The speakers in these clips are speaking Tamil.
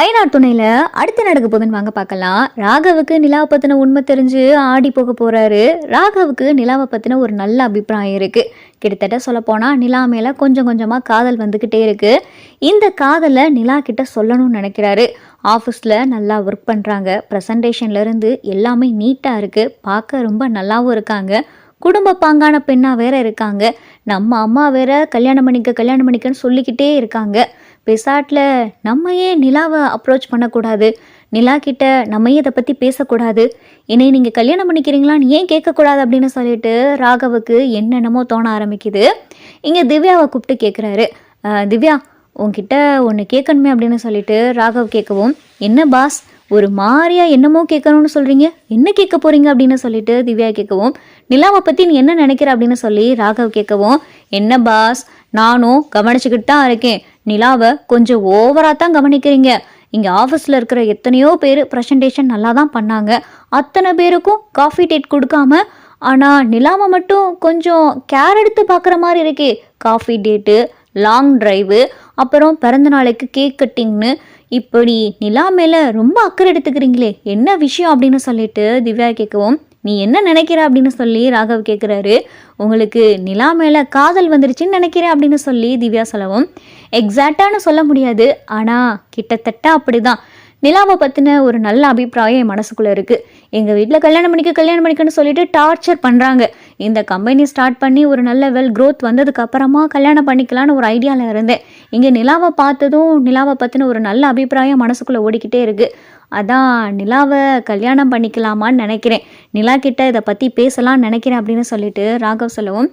ஐநார் துணையில அடுத்து நடக்க போகுதுன்னு வாங்க பார்க்கலாம். ராகவுக்கு நிலாவை பத்தின உண்மை தெரிஞ்சு ஆடி போக போறாரு. ராகவுக்கு நிலாவை பத்தின ஒரு நல்ல அபிப்பிராயம் இருக்கு. கிட்டத்தட்ட சொல்ல போனா நிலா மேல கொஞ்சம் கொஞ்சமா காதல் வந்துகிட்டே இருக்கு. இந்த காதலை நிலா கிட்ட சொல்லணும்னு நினைக்கிறாரு. ஆஃபீஸில் நல்லா ஒர்க் பண்ணுறாங்க ப்ரெசன்டேஷன்ல இருந்து எல்லாமே நீட்டாக இருக்குது பார்க்க ரொம்ப நல்லாவும் இருக்காங்க. குடும்ப பாங்கான பெண்ணாக வேற இருக்காங்க. நம்ம அம்மா வேற கல்யாணம் பண்ணிக்க கல்யாணம் பண்ணிக்கன்னு சொல்லிக்கிட்டே இருக்காங்க. பெசாட்டில் நம்ம ஏன் நிலாவை அப்ரோச் பண்ணக்கூடாது? நிலா கிட்ட நம்ம ஏன் இதை பற்றி பேசக்கூடாது? என்னை நீங்கள் கல்யாணம் பண்ணிக்கிறீங்களான்னு ஏன் கேட்கக்கூடாது அப்படின்னு சொல்லிட்டு ராகவுக்கு என்னென்னமோ தோண ஆரம்பிக்குது. இங்கே திவ்யாவை கூப்பிட்டு கேட்குறாரு திவ்யா உன்கிட்ட ஒன்று கேட்கணுமே அப்படின்னு சொல்லிட்டு ராகவ் கேட்கவும் என்ன பாஸ் ஒரு மாதிரியா என்னமோ கேட்கணும்னு சொல்கிறீங்க என்ன கேட்க போகிறீங்க அப்படின்னு சொல்லிட்டு திவ்யா கேட்கவும் நிலாவை பற்றி நீ என்ன நினைக்கிற? அப்படின்னு சொல்லி ராகவ் கேட்கவும் என்ன பாஸ் நானும் கவனிச்சுக்கிட்டு தான் இருக்கேன். நிலாவை கொஞ்சம் ஓவராக தான் கவனிக்கிறீங்க. இங்கே ஆஃபீஸில் இருக்கிற எத்தனையோ பேர் ப்ரெசன்டேஷன் நல்லா தான் பண்ணாங்க. அத்தனை பேருக்கும் காஃபி டேட் கொடுக்காம ஆனால் நிலாவை மட்டும் கொஞ்சம் கேர் எடுத்து பார்க்குற மாதிரி இருக்கே. காஃபி டேட்டு லாங் டிரைவு அப்புறம் பிறந்த நாளைக்கு கேக் கட்டிங்னு இப்படி நிலா மேலே ரொம்ப அக்கறை எடுத்துக்கிறீங்களே என்ன விஷயம் அப்படின்னு சொல்லிட்டு திவ்யா கேட்கவும் நீ என்ன நினைக்கிற அப்படின்னு சொல்லி ராகவ் கேட்குறாரு உங்களுக்கு நிலா மேலே காதல் வந்துருச்சுன்னு நினைக்கிறேன் அப்படின்னு சொல்லி திவ்யா சொல்லவும். எக்ஸாக்டானு சொல்ல முடியாது. ஆனால் கிட்டத்தட்ட அப்படிதான். நிலாவை பற்றின ஒரு நல்ல அபிப்பிராயம் என் மனசுக்குள்ளே இருக்குது எங்கள் வீட்டில் கல்யாணம் பண்ணிக்க கல்யாணம் பண்ணிக்கன்னு சொல்லிட்டு டார்ச்சர் பண்ணுறாங்க இந்த கம்பெனி ஸ்டார்ட் பண்ணி ஒரு நல்ல வெல் க்ரோத் வந்ததுக்கு அப்புறமா கல்யாணம் பண்ணிக்கலான்னு ஒரு ஐடியாவில் இருந்தேன். இங்கே நிலாவை பார்த்ததும் நிலாவை பற்றின ஒரு நல்ல அபிப்பிராயம் மனசுக்குள்ளே ஓடிக்கிட்டே இருக்குது அதான் நிலாவை கல்யாணம் பண்ணிக்கலாமான்னு நினைக்கிறேன். நிலா கிட்ட இதை பற்றி பேசலாம்னு நினைக்கிறேன் அப்படின்னு சொல்லிட்டு ராகவ் சொல்லவும்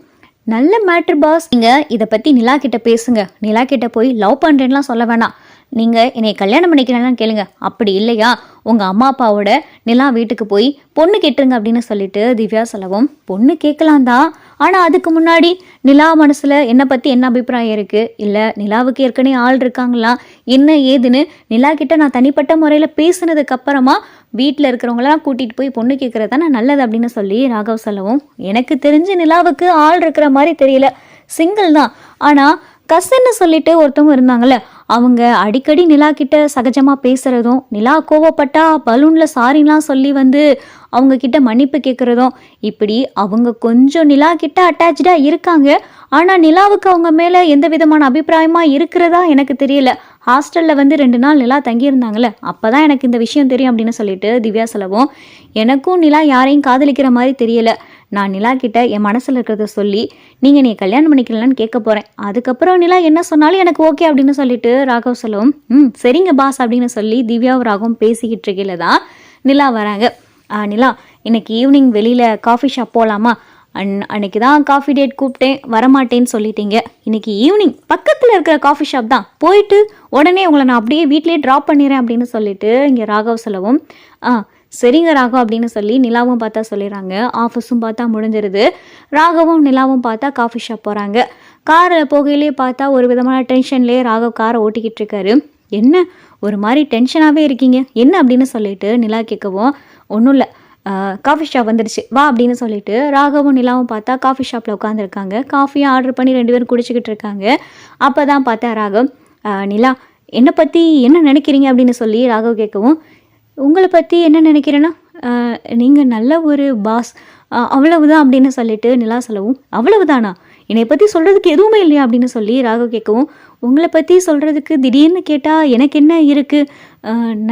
நல்ல மேட்ரு பாஸ் நீங்கள் இதை பற்றி நிலா கிட்ட பேசுங்க. நிலா கிட்ட போய் லவ் பண்ணுறேன்லாம் சொல்ல வேணாம். நீங்கள் என்னை கல்யாணம் பண்ணிக்கிறேன்னு கேளுங்க. அப்படி இல்லையா? உங்கள் அம்மா அப்பாவோட நிலா வீட்டுக்கு போய் பொண்ணு கேட்டுருங்க அப்படின்னு சொல்லிட்டு திவ்யா சொல்லவும் பொண்ணு கேட்கலாம் தான். ஆனால் அதுக்கு முன்னாடி நிலா மனசில் என்னை பற்றி என்ன அபிப்பிராயம் இருக்குது இல்லை நிலாவுக்கு ஏற்கனவே ஆள் இருக்காங்களா? என்ன ஏதுன்னு நிலா கிட்ட நான் தனிப்பட்ட முறையில் பேசுனதுக்கு அப்புறமா வீட்டில் இருக்கிறவங்களாம் கூட்டிகிட்டு போய் பொண்ணு கேட்குறது தானே நல்லது அப்படின்னு சொல்லி ராகவ் சொல்லவும் எனக்கு தெரிஞ்சு நிலாவுக்கு ஆள் இருக்கிற மாதிரி தெரியல. சிங்கிள் தான். ஆனால் கசன்னு சொல்லிட்டு ஒருத்தவங்க இருந்தாங்கல்ல அவங்க அடிக்கடி நிலா கிட்ட சகஜமாக பேசுகிறதும் நிலா கோவப்பட்டா பலூனில் சாரிலாம் சொல்லி வந்து அவங்க கிட்ட மன்னிப்பு கேட்குறதும் இப்படி அவங்க கொஞ்சம் நிலா கிட்ட அட்டாச்சாக இருக்காங்க. ஆனால் நிலாவுக்கு அவங்க மேலே எந்த விதமான அபிப்பிராயமாக இருக்கிறதா எனக்கு தெரியல. ஹாஸ்டலில் வந்து ரெண்டு நாள் நிலா தங்கியிருந்தாங்களே அப்போ தான் எனக்கு இந்த விஷயம் தெரியும் அப்படின்னு சொல்லிட்டு திவ்யா செலவும். எனக்கும் நிலா யாரையும் காதலிக்கிற மாதிரி தெரியலை. நான் நிலா கிட்ட என் மனசில் இருக்கிறத சொல்லி நீங்கள் நீ கல்யாணம் பண்ணிக்கலான்னு கேட்க போகிறேன் அதுக்கப்புறம் நிலா என்ன சொன்னாலும் எனக்கு ஓகே அப்படின்னு சொல்லிட்டு ராகவ் சொல்லவும் ம் சரிங்க பாஸ் அப்படின்னு சொல்லி திவ்யாவும் ராகவும் பேசிக்கிட்டு இருக்கையில தான் நிலா வராங்க. ஆ, நிலா இன்னைக்கு ஈவினிங் வெளியில் காஃபி ஷாப் போகலாமா அன் அன்னைக்கு தான் காஃபி டேட் கூப்பிட்டேன் வரமாட்டேன்னு சொல்லிட்டீங்க. இன்னைக்கு ஈவினிங் பக்கத்தில் இருக்கிற காஃபி ஷாப் தான். போயிட்டு உடனே உங்களை நான் அப்படியே வீட்லேயே ட்ராப் பண்ணிடுறேன் அப்படின்னு சொல்லிட்டு இங்கே ராகவ் சொல்லவும் ஆ சரிங்க ராகவ் அப்படின்னு சொல்லி நிலாவும் பார்த்தா சொல்லிடுறாங்க. ஆஃபீஸும் பார்த்தா முடிஞ்சிருது. ராகவும் நிலாவும் பார்த்தா காஃபி ஷாப் போகிறாங்க காரில் போகையிலே பார்த்தா ஒரு விதமான டென்ஷன்லேயே ராகவ் காரை ஓட்டிக்கிட்டு இருக்காரு. என்ன? ஒரு மாதிரி டென்ஷனாகவே இருக்கீங்க. என்ன அப்படின்னு சொல்லிட்டு நிலா கேட்கவும் ஒன்றும் இல்லை. காஃபி ஷாப் வந்துடுச்சு வா அப்படின்னு சொல்லிட்டு ராகவும் நிலாவும் பார்த்தா காஃபி ஷாப்பில் உட்காந்துருக்காங்க காஃபியும் ஆர்டர் பண்ணி ரெண்டு பேரும் குடிச்சிக்கிட்டு இருக்காங்க. அப்போ தான் பார்த்தா ராகவ் நிலா என்னை பற்றி என்ன நினைக்கிறீங்க? அப்படின்னு சொல்லி ராகவ் கேட்கவும் உங்களை பற்றி என்ன நினைக்கிறேன்னா நீங்கள் நல்ல ஒரு பாஸ் அவ்வளவுதான் அப்படின்னு சொல்லிட்டு நிலா சொல்லவும் அவ்வளவுதானா? என்னை பற்றி சொல்கிறதுக்கு எதுவுமே இல்லையா அப்படின்னு சொல்லி ராகவ் கேட்கவும் உங்களை பற்றி சொல்கிறதுக்கு திடீர்னு கேட்டால் எனக்கு என்ன இருக்குது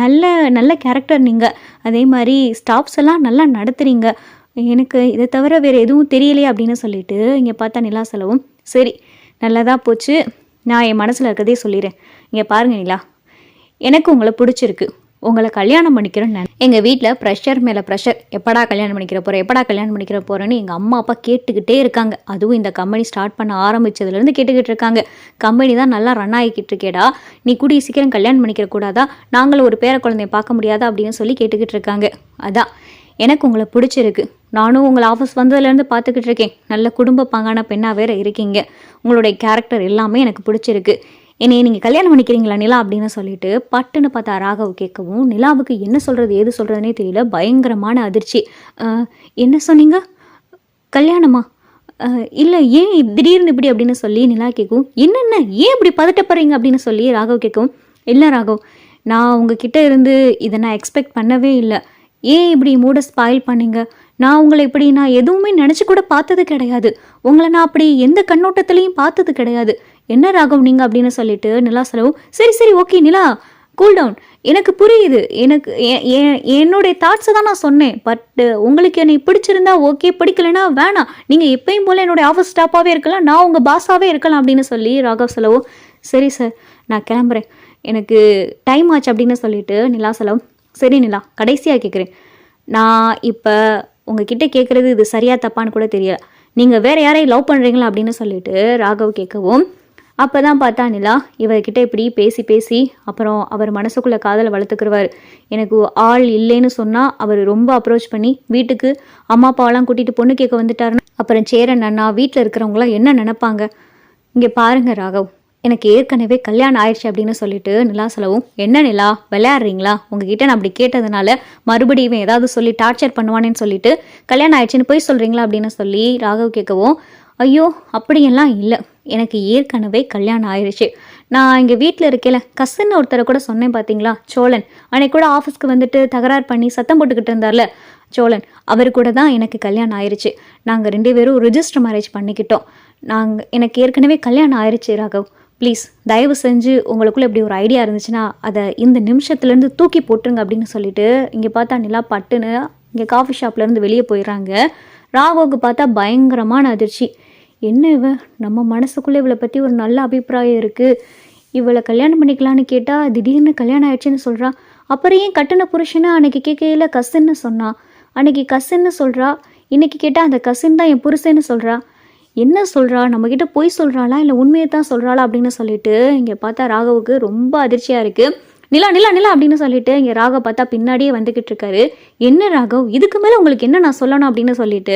நல்ல நல்ல கேரக்டர் நீங்கள் அதே மாதிரி ஸ்டாஃப்ஸ் எல்லாம் நல்லா நடத்துகிறீங்க எனக்கு இதை தவிர வேறு எதுவும் தெரியலையே அப்படின்னு சொல்லிட்டு இங்கே பார்த்தா நிலா சொல்லவும் சரி நல்லதாக போச்சு. நான் என் மனசில் இருக்கிறதே சொல்லிடுறேன் இங்கே பாருங்க நிலா எனக்கு உங்களை பிடிச்சிருக்கு. உங்களை கல்யாணம் பண்ணிக்கிறேன்னு நான் எங்கள் வீட்டில் ப்ரெஷர் மேலே ப்ரெஷர் எப்படா கல்யாணம் பண்ணிக்கிற போகிறேன் எப்படா கல்யாணம் பண்ணிக்கிற போகிறேன்னு எங்கள் அம்மா அப்பா கேட்டுக்கிட்டே இருக்காங்க. அதுவும் இந்த கம்பெனி ஸ்டார்ட் பண்ண ஆரம்பிச்சதுலேருந்து கேட்டுக்கிட்டு இருக்காங்க. கம்பெனி தான் நல்லா ரன் ஆகிக்கிட்டு இருக்கேடா. நீ கூடிய சீக்கிரம் கல்யாணம் பண்ணிக்கிற கூடாதா? நாங்களும் ஒரு பேர குழந்தைய பார்க்க முடியாதா? அப்படின்னு சொல்லி கேட்டுக்கிட்டு இருக்காங்க. அதான். எனக்கு உங்களை பிடிச்சிருக்கு. நானும் உங்களை ஆஃபீஸ் வந்ததுலேருந்து பார்த்துக்கிட்டு இருக்கேன். நல்ல குடும்ப பங்கான பெண்ணாக வேற இருக்கீங்க. உங்களுடைய கேரக்டர் எல்லாமே எனக்கு பிடிச்சிருக்கு. என்னை நீங்கள் கல்யாணம் பண்ணிக்கிறீங்களா நிலா அப்படின்னு சொல்லிட்டு பட்டுன்னு பார்த்தா ராகவ் கேட்கவும் நிலாவுக்கு என்ன சொல்கிறது ஏது சொல்கிறதுனே தெரியல பயங்கரமான அதிர்ச்சி. என்ன சொன்னீங்க? கல்யாணமா? இல்லை ஏன் திடீர்னு இப்படி அப்படின்னு சொல்லி நிலா கேட்கும் என்னென்ன ஏன் இப்படி பதட்டப்படுறீங்க அப்படின்னு சொல்லி ராகவ் கேட்கும் இல்லை ராகவ் நான் உங்ககிட்ட இருந்து இதை நான் எக்ஸ்பெக்ட் பண்ணவே இல்லை. ஏன் இப்படி மூட ஸ்பாயில் பண்ணீங்க? நான் உங்களை இப்படி நான் எதுவுமே நினச்சி கூட பார்த்தது கிடையாது. உங்களை நான் அப்படி எந்த கண்ணோட்டத்துலேயும் பார்த்தது கிடையாது. என்ன ராகவ் நீங்கள் அப்படின்னு சொல்லிட்டு நிலா செலவு சரி சரி ஓகே நிலா கூல் டவுன் எனக்கு புரியுது. எனக்கு என்னுடைய தாட்ஸை தான் நான் சொன்னேன். பட் உங்களுக்கு என்னை பிடிச்சிருந்தா ஓகே பிடிக்கலனா வேணாம். நீங்கள் எப்பயும் போல் என்னுடைய ஆஃபீஸ் ஸ்டாஃபாகவே இருக்கலாம். நான் உங்கள் பாஸாகவே இருக்கலாம் அப்படின்னு சொல்லி ராகவ் செலவு சரி சார் நான் கிளம்புறேன். எனக்கு டைம் ஆச்சு அப்படின்னு சொல்லிட்டு நிலா செலவு சரி நிலா. கடைசியாக கேட்குறேன் நான் இப்போ உங்ககிட்ட கேட்குறது இது சரியாக தப்பான்னு கூட தெரியல. நீங்கள் வேறு யாரையும் லவ் பண்ணுறீங்களா அப்படின்னு சொல்லிட்டு ராகவ் கேட்கவும் அப்போ தான் பார்த்தா நிலா இவர்கிட்ட இப்படி பேசி பேசி அப்புறம் அவர் மனசுக்குள்ளே காதலை வளர்த்துக்கிறவார் எனக்கு ஆள் இல்லைன்னு சொன்னால் அவர் ரொம்ப அப்ரோச் பண்ணி வீட்டுக்கு அம்மா அப்பாவெல்லாம் கூட்டிகிட்டு பொண்ணு கேட்க வந்துட்டாருன்னு அப்புறம் சேரன் அண்ணா வீட்டில் இருக்கிறவங்களாம் என்ன நினப்பாங்க? இங்கே பாருங்க ராகவ் எனக்கு ஏற்கனவே கல்யாணம் ஆயிடுச்சு அப்படின்னு சொல்லிட்டு நிலா செலவும் என்ன நிலா விளையாடுறீங்களா? உங்ககிட்ட நான் அப்படி கேட்டதுனால மறுபடியும் இவன் ஏதாவது சொல்லி டார்ச்சர் பண்ணுவானேன்னு சொல்லிட்டு கல்யாணம் ஆயிடுச்சுன்னு போய் சொல்கிறீங்களா அப்படின்னு சொல்லி ராகவ் கேட்கவும் ஐயோ அப்படியெல்லாம் இல்லை. எனக்கு ஏற்கனவே கல்யாணம் ஆயிடுச்சு நான் இங்கே வீட்டில் இருக்கேல கசின்னு ஒருத்தரை கூட சொன்னேன் பார்த்தீங்களா சோழன். அன்னைக்கு கூட ஆஃபீஸ்க்கு வந்துட்டு தகராறு பண்ணி சத்தம் போட்டுக்கிட்டு இருந்தார்ல சோழன். அவர் கூட தான் எனக்கு கல்யாணம் ஆயிடுச்சு நாங்கள் ரெண்டு பேரும் ரிஜிஸ்டர் மேரேஜ் பண்ணிக்கிட்டோம். நாங்கள் எனக்கு ஏற்கனவே கல்யாணம் ஆயிடுச்சு ராகவ். ப்ளீஸ் தயவு செஞ்சு உங்களுக்குள்ளே இப்படி ஒரு ஐடியா இருந்துச்சுன்னா அதை இந்த நிமிஷத்துலேருந்து தூக்கி போட்டுருங்க அப்படின்னு சொல்லிட்டு இங்கே பார்த்தா நிலா பட்டுன்னு இங்கே காஃபி ஷாப்லேருந்து வெளியே போயிடுறாங்க. ராகவுக்கு பார்த்தா பயங்கரமான அதிர்ச்சி. என்ன இவ? நம்ம மனசுக்குள்ளே இவளை பற்றி ஒரு நல்ல அபிப்பிராயம் இருக்குது இவளை கல்யாணம் பண்ணிக்கலான்னு கேட்டால் திடீர்னு கல்யாணம் ஆயிடுச்சுன்னு சொல்கிறா அப்புறம் ஏன் கட்டின புருஷனை அன்னைக்கு கேட்கையில கசின்னு சொன்னா? அன்னைக்கு கசின்னு சொல்கிறா இன்னைக்கு கேட்டால் அந்த கசின் தான் என் புருஷன்னு சொல்கிறா என்ன சொல்கிறா நம்மக்கிட்ட பொய் சொல்கிறாளா இல்லை உண்மையை தான் சொல்கிறாளா அப்படின்னு சொல்லிட்டு இங்கே பார்த்தா ராகவுக்கு ரொம்ப அதிர்ச்சியாக இருக்குது நிலா நிலா நிலா அப்படின்னு சொல்லிட்டு இங்கே ராகவ் பார்த்தா பின்னாடியே வந்துக்கிட்டு இருக்காரு. என்ன ராகவ்? இதுக்கு மேலே உங்களுக்கு என்ன நான் சொல்லணும் அப்படின்னு சொல்லிட்டு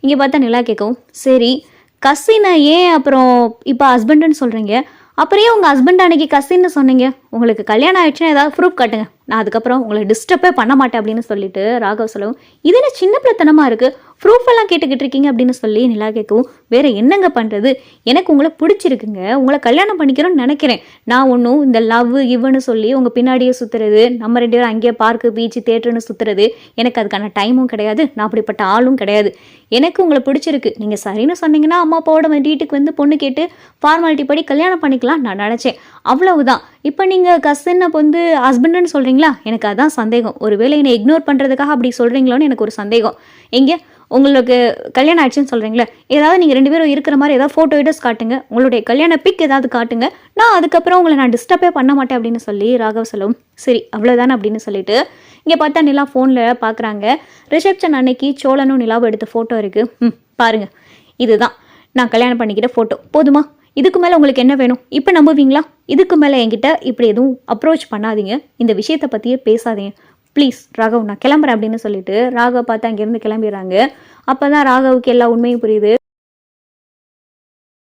இங்கே பார்த்தா நிலா கேட்கவும் சரி கசினை ஏன் அப்புறம் இப்போ ஹஸ்பண்டுன்னு சொல்கிறீங்க அப்புறம் ஏன் உங்கள் ஹஸ்பண்ட் அன்னைக்கு கசின்னு சொன்னீங்க? உங்களுக்கு கல்யாணம் ஆயிடுச்சுன்னா ஏதாவது ப்ரூஃப் காட்டுங்க. நான் அதுக்கப்புறம் உங்களை டிஸ்டர்பே பண்ண மாட்டேன் அப்படின்னு சொல்லிட்டு ராகவ் சொல்லவும் இது என்ன சின்ன பிள்ளைத்தனமாக இருக்குது ப்ரூஃப் எல்லாம் கேட்டுக்கிட்டு இருக்கீங்க அப்படின்னு சொல்லி நிலா கேட்கவும் வேற என்னங்க பண்ணுறது எனக்கு உங்களை பிடிச்சிருக்குங்க. உங்களை கல்யாணம் பண்ணிக்கிறோன்னு நினைக்கிறேன். நான் ஒன்றும் இந்த லவ் இவ்னு சொல்லி உங்கள் பின்னாடியே சுற்றுறது நம்ம ரெண்டு பேரும் அங்கேயே பார்க்கு பீச்சு தேட்டர்னு சுற்றுறது எனக்கு அதுக்கான டைமும் கிடையாது. நான் அப்படிப்பட்ட ஆளும் கிடையாது. எனக்கு உங்களை பிடிச்சிருக்கு. நீங்கள் சரின்னு சொன்னீங்கன்னா அம்மா அப்பாவோட வீட்டுக்கு வந்து பொண்ணு கேட்டு ஃபார்மாலிட்டி படி கல்யாணம் பண்ணிக்கலாம் நான் நினச்சேன். அவ்வளவுதான். இப்போ நீங்கள் கசின் அப்போ வந்து ஹஸ்பண்டுன்னு சொல்கிறீங்களா எனக்கு அதான் சந்தேகம். ஒருவேளை என்னை இக்னோர் பண்ணுறதுக்காக அப்படி சொல்கிறீங்களோன்னு எனக்கு ஒரு சந்தேகம். எங்கே? உங்களுக்கு கல்யாணம் ஆயிடுச்சுன்னு சொல்கிறீங்களே ஏதாவது நீங்கள் ரெண்டு பேரும் இருக்கிற மாதிரி ஏதாவது ஃபோட்டோ வீடியோஸ் காட்டுங்க. உங்களுடைய கல்யாண பிக் ஏதாவது காட்டுங்க. நான் அதுக்கப்புறம் உங்களை நான் டிஸ்டர்பே பண்ண மாட்டேன் அப்படின்னு சொல்லி ராகவ் சொல்லவும் சரி அவ்வளோதானே அப்படின்னு சொல்லிட்டு இங்கே பார்த்தா நிலா ஃபோனில் பார்க்குறாங்க ரிசப்ஷன் அன்னைக்கு சோழனும் நிலாவும் எடுத்த ஃபோட்டோ இருக்குது ம் பாருங்கள் இதுதான். நான் கல்யாணம் பண்ணிக்கிட்ட ஃபோட்டோ போதுமா? இதுக்கு மேலே உங்களுக்கு என்ன வேணும்? இப்போ நம்புவீங்களா? இதுக்கு மேலே என்கிட்ட இப்படி எதுவும் அப்ரோச் பண்ணாதீங்க. இந்த விஷயத்தை பற்றியே பேசாதீங்க. ப்ளீஸ் ராகவ் நான் கிளம்புறேன் அப்படின்னு சொல்லிட்டு ராகவ் பார்த்து அங்கேருந்து கிளம்பிடுறாங்க. அப்போ தான் ராகவுக்கு எல்லா உண்மையும் புரியுது.